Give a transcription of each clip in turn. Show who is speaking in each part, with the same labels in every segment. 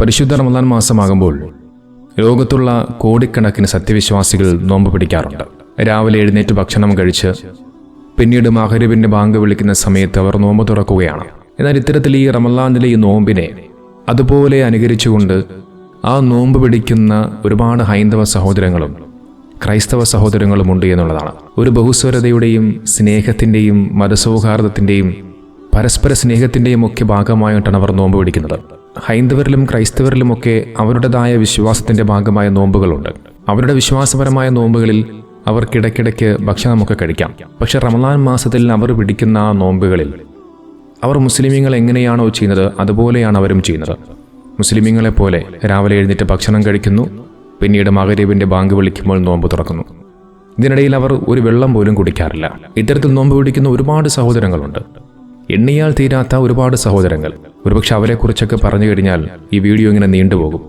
Speaker 1: പരിശുദ്ധ റമദാൻ മാസമാകുമ്പോൾ ലോകത്തുള്ള കോടിക്കണക്കിന് സത്യവിശ്വാസികൾ നോമ്പ് പിടിക്കാറുണ്ട്. രാവിലെ എഴുന്നേറ്റ് ഭക്ഷണം കഴിച്ച് പിന്നീട് മഹരിബിന്റെ ബാങ്ക് വിളിക്കുന്ന സമയത്ത് അവർ നോമ്പ് തുറക്കുകയാണ്. എന്നാൽ ഇത്തരത്തിൽ ഈ റമദാനിലെ ഈ നോമ്പിനെ അതുപോലെ അനുകരിച്ചുകൊണ്ട് ആ നോമ്പ് പിടിക്കുന്ന ഒരുപാട് ഹൈന്ദവ സഹോദരങ്ങളും ക്രൈസ്തവ സഹോദരങ്ങളും ഉണ്ട് എന്നുള്ളതാണ്. ഒരു ബഹുസ്വരതയുടെയും സ്നേഹത്തിന്റെയും മതസൗഹാർദ്ദത്തിന്റെയും പരസ്പര സ്നേഹത്തിന്റെയും ഒക്കെ ഭാഗമായിട്ടാണ് അവർ നോമ്പ് പിടിക്കുന്നത്. ഹൈന്ദവരിലും ക്രൈസ്തവരിലുമൊക്കെ അവരുടേതായ വിശ്വാസത്തിന്റെ ഭാഗമായ നോമ്പുകളുണ്ട്. അവരുടെ വിശ്വാസപരമായ നോമ്പുകളിൽ അവർക്കിടയ്ക്കിടയ്ക്ക് ഭക്ഷണമൊക്കെ കഴിക്കാം. പക്ഷെ റമദാൻ മാസത്തിൽ അവർ പിടിക്കുന്ന ആ നോമ്പുകളിൽ അവർ മുസ്ലിമീങ്ങൾ എങ്ങനെയാണോ ചെയ്യുന്നത് അതുപോലെയാണ് അവരും ചെയ്യുന്നത്. മുസ്ലിമീങ്ങളെ പോലെ രാവിലെ എഴുന്നേറ്റ് ഭക്ഷണം കഴിക്കുന്നു പിന്നീട് മകരീബിന്റെ ബാങ്ക് വിളിക്കുമ്പോൾ നോമ്പ് തുറക്കുന്നു. ഇതിനിടയിൽ അവർ ഒരു വെള്ളം പോലും കുടിക്കാറില്ല. ഇത്തരത്തിൽ നോമ്പ് പിടിക്കുന്ന ഒരുപാട് സഹോദരങ്ങളുണ്ട്. എണ്ണിയാൽ തീരാത്ത ഒരുപാട് സഹോദരങ്ങൾ. ഒരുപക്ഷെ അവരെക്കുറിച്ചൊക്കെ പറഞ്ഞു കഴിഞ്ഞാൽ ഈ വീഡിയോ ഇങ്ങനെ നീണ്ടുപോകും.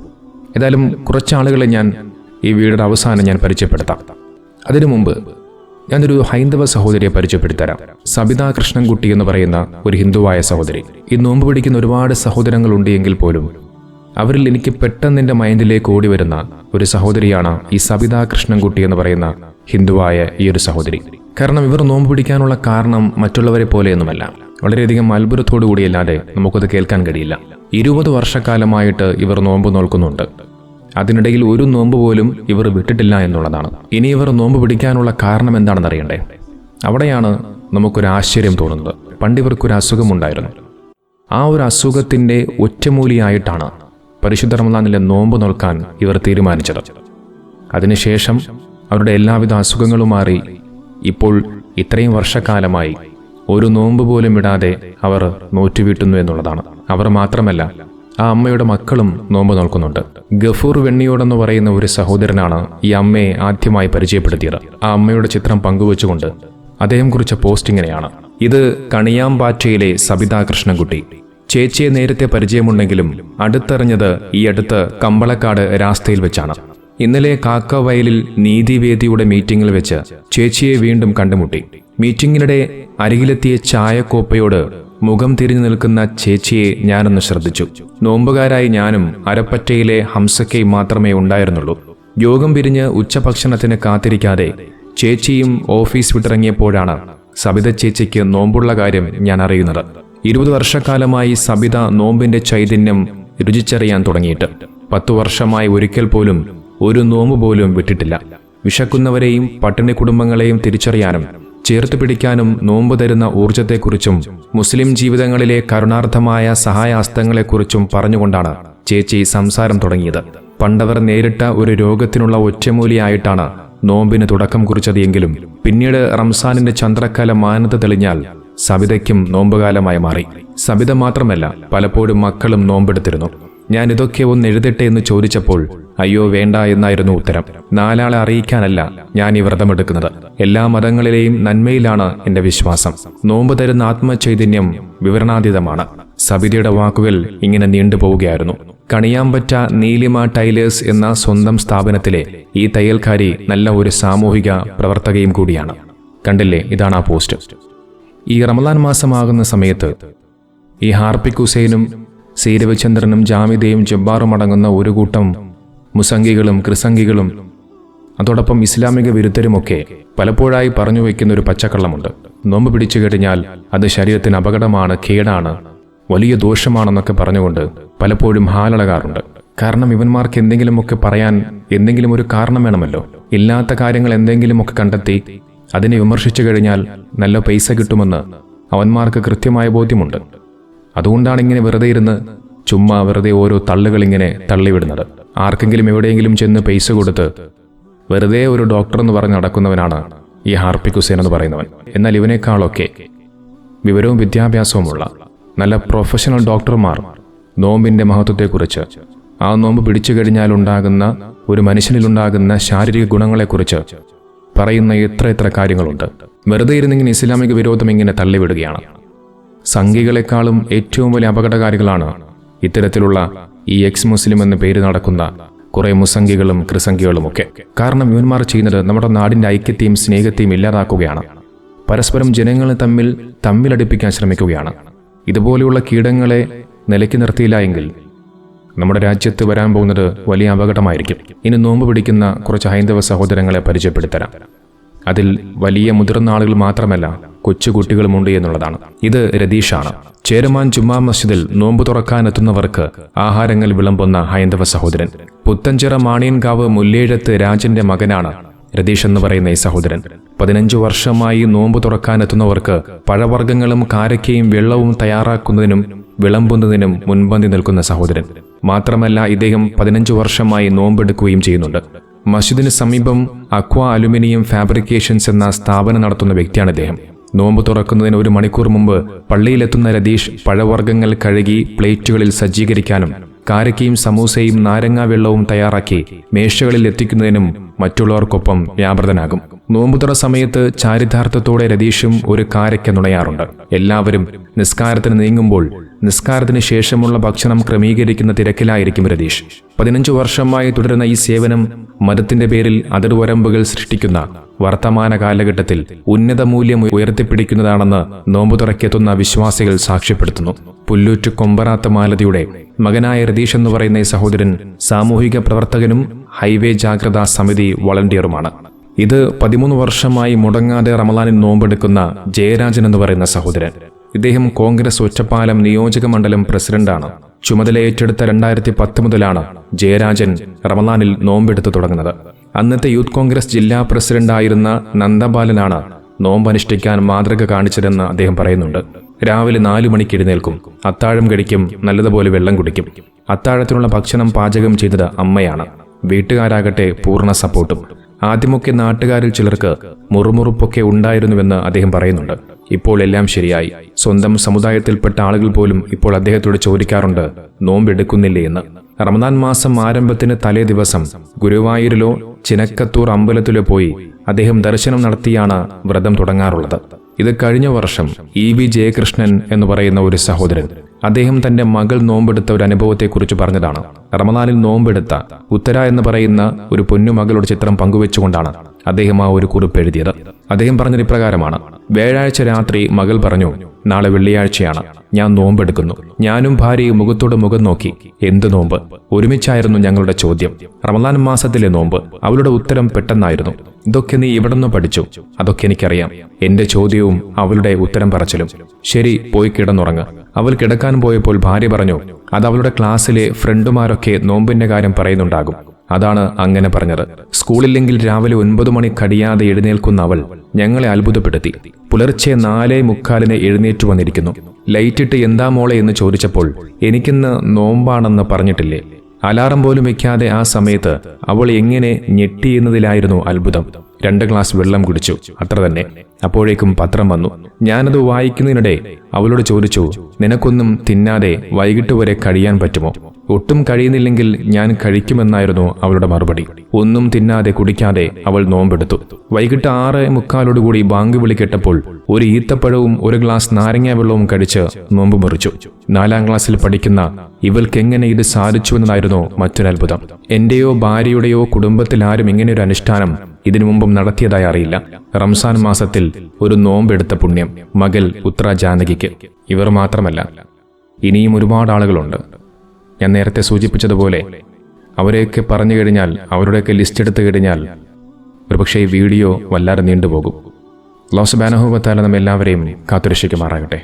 Speaker 1: ഏതായാലും കുറച്ചാളുകളെ ഞാൻ ഈ വീഡിയോയുടെ അവസാനം ഞാൻ പരിചയപ്പെടുത്താം. അതിനു മുമ്പ് ഞാനൊരു ഹൈന്ദവ സഹോദരിയെ പരിചയപ്പെടുത്തരാം സബിത കൃഷ്ണൻകുട്ടി എന്ന് പറയുന്ന ഒരു ഹിന്ദുവായ സഹോദരി. ഈ നോമ്പ് പിടിക്കുന്ന ഒരുപാട് സഹോദരങ്ങളുണ്ട് എങ്കിൽ പോലും അവരിൽ എനിക്ക് പെട്ടെന്ന് എന്റെ മൈൻഡിലേക്ക് ഓടി വരുന്ന ഒരു സഹോദരിയാണ് ഈ സബിത കൃഷ്ണൻകുട്ടി എന്ന് പറയുന്ന ഹിന്ദുവായ ഈ ഒരു സഹോദരി. കാരണം ഇവർ നോമ്പ് പിടിക്കാനുള്ള കാരണം മറ്റുള്ളവരെ പോലെയൊന്നുമല്ല. വളരെയധികം അത്ഭുതത്തോടു കൂടിയല്ലാതെ നമുക്കത് കേൾക്കാൻ കഴിയില്ല. ഇരുപത് വർഷക്കാലമായിട്ട് ഇവർ നോമ്പ് നോൽക്കുന്നുണ്ട്. അതിനിടയിൽ ഒരു നോമ്പ് പോലും ഇവർ വിട്ടിട്ടില്ല എന്നുള്ളതാണ്. ഇനി ഇവർ നോമ്പ് പിടിക്കാനുള്ള കാരണം എന്താണെന്ന് അറിയണ്ടേ? അവിടെയാണ് നമുക്കൊരു ആശ്ചര്യം തോന്നുന്നത്. പണ്ട് ഇവർക്കൊരു അസുഖമുണ്ടായിരുന്നു. ആ ഒരു അസുഖത്തിന്റെ ഒറ്റമൂലിയായിട്ടാണ് പരിശുദ്ധ റമദാനിലെ നോമ്പ് നോൽക്കാൻ ഇവർ തീരുമാനിച്ചത്. അതിനുശേഷം അവരുടെ എല്ലാവിധ അസുഖങ്ങളും മാറി ഇപ്പോൾ ഇത്രയും വർഷക്കാലമായി ഒരു നോമ്പ് പോലും ഇടാതെ അവർ നോറ്റുവീട്ടുന്നു എന്നുള്ളതാണ്. അവർ മാത്രമല്ല ആ അമ്മയുടെ മക്കളും നോമ്പ് നോൽക്കുന്നുണ്ട്. ഗഫൂർ വെണ്ണിയോടെന്ന് പറയുന്ന ഒരു സഹോദരനാണ് ഈ അമ്മയെ ആദ്യമായി പരിചയപ്പെടുത്തിയത്. ആ അമ്മയുടെ ചിത്രം പങ്കുവച്ചുകൊണ്ട് അദ്ദേഹം കുറിച്ച പോസ്റ്റ് ഇങ്ങനെയാണ്. ഇത് കണിയാമ്പാറ്റയിലെ സബിതാ കൃഷ്ണൻകുട്ടി. ചേച്ചിയെ നേരത്തെ പരിചയമുണ്ടെങ്കിലും അടുത്തറിഞ്ഞത് ഈ അടുത്ത് കമ്പളക്കാട് രാസ്തയിൽ വെച്ചാണ്. ഇന്നലെ കാക്കവയലിൽ നീതിവേദിയുടെ മീറ്റിംഗിൽ വെച്ച് ചേച്ചിയെ വീണ്ടും കണ്ടുമുട്ടി. മീറ്റിംഗിനിടെ അരികിലെത്തിയ ചായക്കോപ്പയോട് മുഖം തിരിഞ്ഞു നിൽക്കുന്ന ചേച്ചിയെ ഞാനൊന്ന് ശ്രദ്ധിച്ചു. നോമ്പുകാരായി ഞാനും അരപ്പറ്റയിലെ ഹംസക്കയും മാത്രമേ ഉണ്ടായിരുന്നുള്ളൂ. യോഗം പിരിഞ്ഞ് ഉച്ചഭക്ഷണത്തിന് കാത്തിരിക്കാതെ ചേച്ചിയും ഓഫീസ് വിട്ടിറങ്ങിയപ്പോഴാണ് സബിത ചേച്ചിക്ക് നോമ്പുള്ള കാര്യം ഞാൻ അറിയുന്നത്. ഇരുപത് വർഷക്കാലമായി സബിത നോമ്പിന്റെ ചൈതന്യം രുചിച്ചറിയാൻ തുടങ്ങിയിട്ട്. പത്തു വർഷമായി ഒരിക്കൽ പോലും ഒരു നോമ്പ് പോലും വിട്ടിട്ടില്ല. വിശക്കുന്നവരെയും പട്ടിണി കുടുംബങ്ങളെയും തിരിച്ചറിയാനും ചേർത്ത് പിടിക്കാനും നോമ്പ് തരുന്ന ഊർജത്തെക്കുറിച്ചും മുസ്ലിം ജീവിതങ്ങളിലെ കരുണാർത്ഥമായ സഹായാസ്തങ്ങളെക്കുറിച്ചും പറഞ്ഞുകൊണ്ടാണ് ചേച്ചി സംസാരം തുടങ്ങിയത്. പണ്ടവർ നേരിട്ട ഒരു രോഗത്തിനുള്ള ഒറ്റമൂലിയായിട്ടാണ് നോമ്പിന് തുടക്കം കുറിച്ചത് എങ്കിലും പിന്നീട് റംസാനിന്റെ ചന്ദ്രക്കാല മാനത തെളിഞ്ഞാൽ സബിതയ്ക്കും നോമ്പുകാലമായി മാറി. സബിത മാത്രമല്ല പലപ്പോഴും മക്കളും നോമ്പെടുത്തിരുന്നു. ഞാൻ ഇതൊക്കെ ഒന്ന് എഴുതട്ടെ എന്ന് ചോദിച്ചപ്പോൾ അയ്യോ വേണ്ട എന്നായിരുന്നു ഉത്തരം. നാലാളെ അറിയിക്കാനല്ല ഞാൻ ഈ വ്രതമെടുക്കുന്നത് എല്ലാ മതങ്ങളിലെയും നന്മയിലാണ് എന്റെ വിശ്വാസം. നോമ്പ് തരുന്ന ആത്മചൈതന്യം വിവരണാതീതമാണ്. സബിതയുടെ വാക്കുകൾ ഇങ്ങനെ നീണ്ടുപോവുകയായിരുന്നു കണിയാമ്പറ്റ നീലിമ ടൈലേഴ്സ് എന്ന സ്വന്തം സ്ഥാപനത്തിലെ ഈ തയ്യൽക്കാരി നല്ല ഒരു സാമൂഹിക പ്രവർത്തകയും കൂടിയാണ്. കണ്ടില്ലേ? ഇതാണ് ആ പോസ്റ്റ്. ഈ റമദാൻ മാസമാകുന്ന സമയത്ത് ഈ ഹാർപ്പിക് ഹുസൈനും സി ജാമിതയും ജബ്ബാറും അടങ്ങുന്ന ഒരു കൂട്ടം മുസംഗികളും ക്രിസംഗികളും അതോടൊപ്പം ഇസ്ലാമിക വിരുദ്ധരുമൊക്കെ പലപ്പോഴായി പറഞ്ഞു വയ്ക്കുന്ന ഒരു പച്ചക്കള്ളമുണ്ട്. നോമ്പ് പിടിച്ചു കഴിഞ്ഞാൽ അത് ശരീരത്തിന് അപകടമാണ് കേടാണ് വലിയ ദോഷമാണെന്നൊക്കെ പറഞ്ഞുകൊണ്ട് പലപ്പോഴും ഹാലടകാറുണ്ട് കാരണം ഇവന്മാർക്ക് എന്തെങ്കിലുമൊക്കെ പറയാൻ എന്തെങ്കിലും ഒരു കാരണം വേണമല്ലോ. ഇല്ലാത്ത കാര്യങ്ങൾ എന്തെങ്കിലുമൊക്കെ കണ്ടെത്തി അതിനെ വിമർശിച്ചു കഴിഞ്ഞാൽ നല്ല പൈസ കിട്ടുമെന്ന് അവന്മാർക്ക് കൃത്യമായ ബോധ്യമുണ്ട്. അതുകൊണ്ടാണ് ഇങ്ങനെ വെറുതെ ഇരുന്ന് ചുമ്മാ വെറുതെ ഓരോ തള്ളുകൾ ഇങ്ങനെ തള്ളിവിടുന്നത്. ആർക്കെങ്കിലും എവിടെയെങ്കിലും ചെന്ന് പൈസ കൊടുത്ത് വെറുതെ ഒരു ഡോക്ടർ എന്ന് പറഞ്ഞ് നടക്കുന്നവനാണ് ഈ ഹാർപ്പിക് ഹുസൈൻ എന്ന് പറയുന്നവൻ. എന്നാൽ ഇവനേക്കാളൊക്കെ വിവരവും വിദ്യാഭ്യാസവുമുള്ള നല്ല പ്രൊഫഷണൽ ഡോക്ടർമാർ നോമ്പിന്റെ മഹത്വത്തെക്കുറിച്ച് ആ നോമ്പ് പിടിച്ചു കഴിഞ്ഞാൽ ഉണ്ടാകുന്ന ഒരു മനുഷ്യനിലുണ്ടാകുന്ന ശാരീരിക ഗുണങ്ങളെക്കുറിച്ച് പറയുന്ന എത്ര എത്ര കാര്യങ്ങളുണ്ട്. വെറുതെ ഇരുന്നിങ്ങനെ ഇസ്ലാമിക വിരോധം ഇങ്ങനെ തള്ളിവിടുകയാണ്. സംഘികളെക്കാളും ഏറ്റവും വലിയ അപകടകാരികളാണ് ഇത്തരത്തിലുള്ള ഈ എക്സ് മുസ്ലിം എന്ന പേര് നടക്കുന്ന കുറെ മുസംഗികളും ക്രിസംഗികളുമൊക്കെ കാരണം ഇവന്മാർ ചെയ്യുന്നത് നമ്മുടെ നാടിന്റെ ഐക്യത്തെയും സ്നേഹത്തെയും ഇല്ലാതാക്കുകയാണ്. പരസ്പരം ജനങ്ങളെ തമ്മിൽ തമ്മിലടിപ്പിക്കാൻ ശ്രമിക്കുകയാണ്. ഇതുപോലെയുള്ള കീടങ്ങളെ നിലയ്ക്ക് നിർത്തിയില്ല എങ്കിൽ നമ്മുടെ രാജ്യത്ത് വരാൻ പോകുന്നത് വലിയ അപകടമായിരിക്കും. ഇനി നോമ്പ് പിടിക്കുന്ന കുറച്ച് ഹൈന്ദവ സഹോദരങ്ങളെ പരിചയപ്പെടുത്തരാം. അതിൽ വലിയ മുതിർന്ന ആളുകൾ മാത്രമല്ല കൊച്ചുകുട്ടികളുമുണ്ട് എന്നുള്ളതാണ്. ഇത് രതീഷാണ്. ചേരമാൻ ജുമാ മസ്ജിദിൽ നോമ്പ് തുറക്കാനെത്തുന്നവർക്ക് ആഹാരങ്ങൾ വിളമ്പുന്ന ഹൈന്ദവ സഹോദരൻ. പുത്തഞ്ചിറ മാണിയൻകാവ് മുല്ലേഴത്ത് രാജന്റെ മകനാണ് രതീഷ് എന്ന് പറയുന്ന ഈ സഹോദരൻ. പതിനഞ്ചു വർഷമായി നോമ്പ് തുറക്കാനെത്തുന്നവർക്ക് പഴവർഗങ്ങളും കാരക്കയും വെള്ളവും തയ്യാറാക്കുന്നതിനും വിളമ്പുന്നതിനും മുൻപന്തി നിൽക്കുന്ന സഹോദരൻ. മാത്രമല്ല ഇദ്ദേഹം പതിനഞ്ചു വർഷമായി നോമ്പെടുക്കുകയും ചെയ്യുന്നുണ്ട്. മസ്ജിദിന് സമീപം അക്വ അലുമിനിയം ഫാബ്രിക്കേഷൻസ് എന്ന സ്ഥാപനം നടത്തുന്ന വ്യക്തിയാണ് ഇദ്ദേഹം. നോമ്പ് തുറക്കുന്നതിന് ഒരു മണിക്കൂർ മുമ്പ് പള്ളിയിലെത്തുന്ന രതീഷ് പഴവർഗങ്ങൾ കഴുകി പ്ലേറ്റുകളിൽ സജ്ജീകരിക്കാനും കാരക്കയും സമൂസയും നാരങ്ങാ വെള്ളവും തയ്യാറാക്കി മേശകളിൽ എത്തിക്കുന്നതിനും മറ്റുള്ളവർക്കൊപ്പം വ്യാപൃതനാകും. നോമ്പുതുറ സമയത്ത് ചാരിതാർത്ഥത്തോടെ രതീഷും ഒരു കാരയ്ക്ക നുണയാറുണ്ട്. എല്ലാവരും നിസ്കാരത്തിന് നീങ്ങുമ്പോൾ നിസ്കാരത്തിന് ശേഷമുള്ള ഭക്ഷണം ക്രമീകരിക്കുന്ന തിരക്കിലായിരിക്കും രതീഷ്. പതിനഞ്ചു വർഷമായി തുടരുന്ന ഈ സേവനം മതത്തിന്റെ പേരിൽ അതിർവരമ്പുകൾ സൃഷ്ടിക്കുന്ന വർത്തമാന കാലഘട്ടത്തിൽ ഉന്നത മൂല്യം ഉയർത്തിപ്പിടിക്കുന്നതാണെന്ന് നോമ്പുതുറക്കെത്തുന്ന വിശ്വാസികൾ സാക്ഷ്യപ്പെടുത്തുന്നു. പുല്ലൂറ്റ് കൊമ്പറാത്ത മാലതിയുടെ മകനായ രതീഷ് എന്ന് പറയുന്ന ഈ സഹോദരൻ സാമൂഹിക പ്രവർത്തകനും ഹൈവേ ജാഗ്രതാ സമിതി വളണ്ടിയറുമാണ്. ഇത് പതിമൂന്ന് വർഷമായി മുടങ്ങാതെ റമലാനിൽ നോമ്പെടുക്കുന്ന ജയരാജൻ എന്ന് പറയുന്ന സഹോദരൻ. ഇദ്ദേഹം കോൺഗ്രസ് ഒറ്റപ്പാലം നിയോജക മണ്ഡലം പ്രസിഡന്റാണ്. ചുമതല ഏറ്റെടുത്ത രണ്ടായിരത്തി പത്ത് മുതലാണ് ജയരാജൻ റമലാനിൽ നോമ്പെടുത്തു തുടങ്ങുന്നത്. അന്നത്തെ യൂത്ത് കോൺഗ്രസ് ജില്ലാ പ്രസിഡന്റായിരുന്ന നന്ദബാലനാണ് നോമ്പ് അനുഷ്ഠിക്കാൻ മാതൃക കാണിച്ചതെന്ന് അദ്ദേഹം പറയുന്നുണ്ട്. രാവിലെ നാലു മണിക്ക് എഴുന്നേൽക്കും. അത്താഴം കഴിക്കും നല്ലതുപോലെ വെള്ളം കുടിക്കും. അത്താഴത്തിനുള്ള ഭക്ഷണം പാചകം ചെയ്തത് അമ്മയാണ്. വീട്ടുകാരാകട്ടെ പൂർണ സപ്പോർട്ടും. ആദ്യമൊക്കെ നാട്ടുകാരിൽ ചിലർക്ക് മുറുമുറുപ്പൊക്കെ ഉണ്ടായിരുന്നുവെന്ന് അദ്ദേഹം പറയുന്നുണ്ട്. ഇപ്പോൾ എല്ലാം ശരിയായി. സ്വന്തം സമുദായത്തിൽപ്പെട്ട ആളുകൾ പോലും ഇപ്പോൾ അദ്ദേഹത്തോട് ചോദിക്കാറുണ്ട് നോമ്പെടുക്കുന്നില്ലേ? എന്ന്. റമദാൻ മാസം ആരംഭത്തിന് തലേ ദിവസം ഗുരുവായൂരിലോ ചിനക്കത്തൂർ അമ്പലത്തിലോ പോയി അദ്ദേഹം ദർശനം നടത്തിയാണ് വ്രതം തുടങ്ങാറുള്ളത്. ഇത് കഴിഞ്ഞ വർഷം ഇ വി ജയകൃഷ്ണൻ എന്ന് പറയുന്ന ഒരു സഹോദരൻ അദ്ദേഹം തന്റെ മകൾ നോമ്പെടുത്ത ഒരു അനുഭവത്തെക്കുറിച്ച് പറഞ്ഞതാണ്. റമദാനിൽ നോമ്പെടുത്ത ഉത്തര എന്ന് പറയുന്ന ഒരു പൊന്നുമകളുടെ ചിത്രം പങ്കുവെച്ചുകൊണ്ടാണ് അദ്ദേഹം ആ ഒരു കുറിപ്പ് എഴുതിയത്. അദ്ദേഹം പറഞ്ഞത് ഇപ്രകാരമാണ്. വ്യാഴാഴ്ച രാത്രി മകൾ പറഞ്ഞു നാളെ വെള്ളിയാഴ്ചയാണ്. ഞാൻ നോമ്പെടുക്കുന്നു. ഞാനും ഭാര്യയും മുഖത്തോട് മുഖം നോക്കി. എന്ത് നോമ്പ്? ഒരുമിച്ചായിരുന്നു ഞങ്ങളുടെ ചോദ്യം. റമദാൻ മാസത്തിലെ നോമ്പ്. അവളുടെ ഉത്തരം പെട്ടെന്നായിരുന്നു. ഇതൊക്കെ നീ ഇവിടെ നിന്ന് പഠിച്ചു. അതൊക്കെ എനിക്കറിയാം. എന്റെ ചോദ്യവും അവളുടെ ഉത്തരം പറച്ചിലും. ശരി പോയി കിടന്നുറങ്ങ്. അവൾ കിടക്കാൻ പോയപ്പോൾ ഭാര്യ പറഞ്ഞു അത് അവളുടെ ക്ലാസ്സിലെ ഫ്രണ്ടുമാരൊക്കെ നോമ്പിന്റെ കാര്യം പറയുന്നുണ്ടാകും. അതാണ് അങ്ങനെ പറഞ്ഞത്. സ്കൂളില്ലെങ്കിൽ രാവിലെ ഒൻപത് മണി കടിയാതെ എഴുന്നേൽക്കുന്ന അവൾ ഞങ്ങളെ അത്ഭുതപ്പെടുത്തി. പുലർച്ചെ നാലേ മുക്കാലിന് എഴുന്നേറ്റു വന്നിരിക്കുന്നു. ലൈറ്റിട്ട് എന്താ മോളെ? എന്ന് ചോദിച്ചപ്പോൾ എനിക്കിന്ന് നോമ്പാണെന്ന് പറഞ്ഞിട്ടില്ലേ. അലാറം പോലും വെക്കാതെ ആ സമയത്ത് അവൾ എങ്ങനെ ഞെട്ടിയെന്നതിലായിരുന്നു അത്ഭുതം. രണ്ട് ഗ്ലാസ് വെള്ളം കുടിച്ചു. അത്ര തന്നെ. അപ്പോഴേക്കും പത്രം വന്നു. ഞാനത് വായിക്കുന്നതിനിടെ അവളോട് ചോദിച്ചു നിനക്കൊന്നും തിന്നാതെ വൈകിട്ട് വരെ കഴിയാൻ പറ്റുമോ? ഒട്ടും കഴിയുന്നില്ലെങ്കിൽ ഞാൻ കഴിക്കുമെന്നായിരുന്നു അവളുടെ മറുപടി. ഒന്നും തിന്നാതെ കുടിക്കാതെ അവൾ നോമ്പെടുത്തു. വൈകിട്ട് ആറ് മുക്കാലോടുകൂടി ബാങ്ക് വിളി കേട്ടപ്പോൾ ഒരു ഈത്തപ്പഴവും ഒരു ഗ്ലാസ് നാരങ്ങ വെള്ളവും കഴിച്ച് നോമ്പ് മുറിച്ചു. നാലാം ക്ലാസ്സിൽ പഠിക്കുന്ന ഇവൾക്കെങ്ങനെ ഇത് സാധിച്ചുവെന്നതായിരുന്നു മറ്റൊരത്ഭുതം എന്റെയോ ഭാര്യയുടെയോ കുടുംബത്തിൽ ആരും ഇങ്ങനെയൊരു അനുഷ്ഠാനം ഇതിനു മുമ്പും നടത്തിയതായി അറിയില്ല. റംസാൻ മാസത്തിൽ ഒരു നോമ്പെടുത്ത പുണ്യം മകൾ ഉത്ര ജാനകിക്ക്. ഇവർ മാത്രമല്ല ഇനിയും ഒരുപാട് ആളുകളുണ്ട്. ഞാൻ നേരത്തെ സൂചിപ്പിച്ചതുപോലെ അവരെയൊക്കെ പറഞ്ഞു കഴിഞ്ഞാൽ അവരുടെയൊക്കെ ലിസ്റ്റ് എടുത്തു കഴിഞ്ഞാൽ ഒരുപക്ഷെ ഈ വീഡിയോ വല്ലാതെ നീണ്ടുപോകും. ലോസ് എല്ലാവരെയും നമ്മെല്ലാവരെയും കാത്തുരക്ഷിക്കുമാറാകട്ടെ.